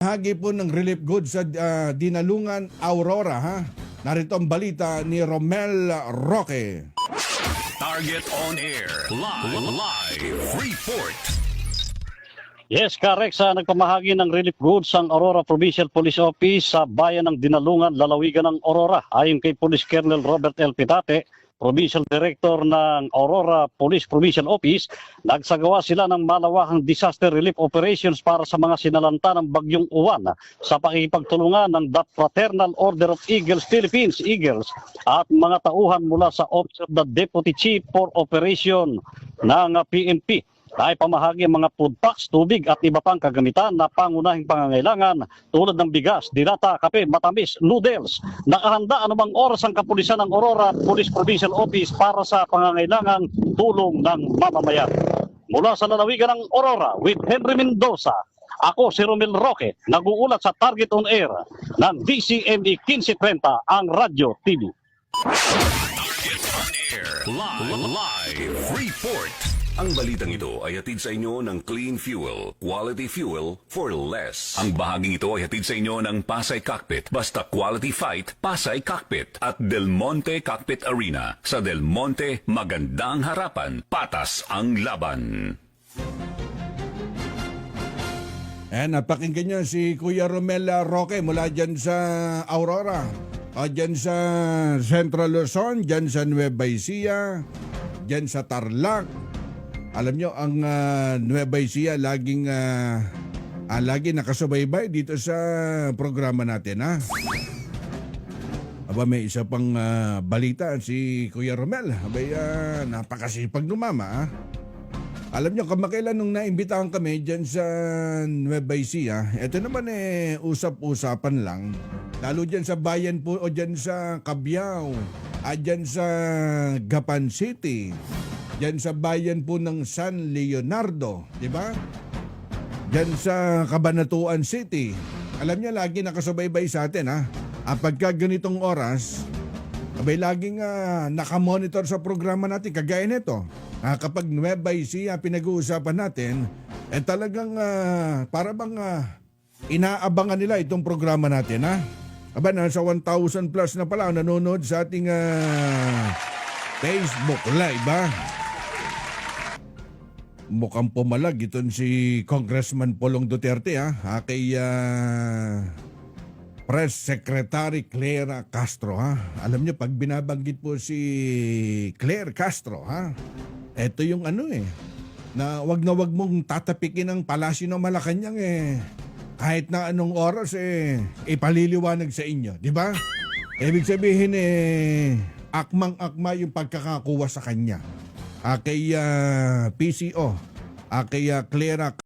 Hagi po ng relief goods sa ah, Dinalungan, Aurora ha. Narito ang balita ni Romel Roque. Target on air. Live. Live. Report. Yes, correct. Sa nagpamahagi ng relief goods ang Aurora Provincial Police Office sa bayan ng Dinalungan, lalawigan ng Aurora. Ayon kay Police Colonel Robert L. Pitate, Provincial Director ng Aurora Police Provincial Office, nagsagawa sila ng malawakang disaster relief operations para sa mga sinalanta ng bagyong uwan sa pakikipagtulungan ng The Fraternal Order of Eagles Philippines, Eagles, at mga tauhan mula sa Office of the Deputy Chief for Operation ng PNP ay pamahagi mga food packs, tubig at iba pang kagamitan na pangunahing pangangailangan tulad ng bigas, dilata, kape, matamis, noodles. Nakahanda anumang oras ang kapulisan ng Aurora Police Provincial Office para sa pangangailangang tulong ng mamamayan. Mula sa lalawigan ng Aurora with Henry Mendoza, ako si Romel Roque, nag-uulat sa Target on Air ng DCME 1530 ang Radyo TV. Target on air. Live. Live. Report. Ang balitang ito ay hatid sa inyo ng Clean Fuel, Quality Fuel for Less. Ang bahaging ito ay hatid sa inyo ng Pasay Cockpit, basta Quality Fight, Pasay Cockpit at Del Monte Cockpit Arena. Sa Del Monte, magandang harapan, patas ang laban. Ayan, napakinggan nyo si Kuya Romel Roque mula dyan sa Aurora. O dyan sa Central Luzon, dyan sa Nueva Ecija, dyan sa Tarlac. Alam nyo, ang ah, Nueva Ecija laging, ah, ah, lagi nakasubaybay dito sa programa natin, ha? Aba, may isa pang ah, balita si Kuya Romel. Abay, ah, napakasipag numama, ha? Alam nyo, kamakailan nung naimbitahan kami dyan sa Nueva Ecija, ito naman eh, usap-usapan lang. Lalo dyan sa bayan po o dyan sa Cabiao, at dyan sa Gapan City, dyan sa bayan po ng San Leonardo, di ba? Dyan sa Cabanatuan City. Alam niyo, lagi nakasubaybay sa atin ha. Ang pagka ganitong oras, abay laging uh, nakamonitor sa programa natin, kagaya nito. Ah, kapag Nueva Ecija pinag-uusapan natin, eh talagang ah, para bang ah, inaabangan nila itong programa natin ha. Aba, nasa 1,000 plus na pala ang nanonood sa ating ah, Facebook Live ha. Mukhang pumalag itong si Congressman Polong Duterte ha, ha kay ah, Press Secretary Clara Castro ha. Alam niyo pag binabanggit po si Claire Castro ha. Ito yung ano eh na wag na wag mong tatapikin ang palasyo ng Malacanang eh. Kahit na anong oras eh ipaliliwanag sa inyo, di ba? Ibig sabihin eh akmang-akma yung pagkakakuha sa kanya. Ah, kay ah, PCO, ah, kay ah, Clara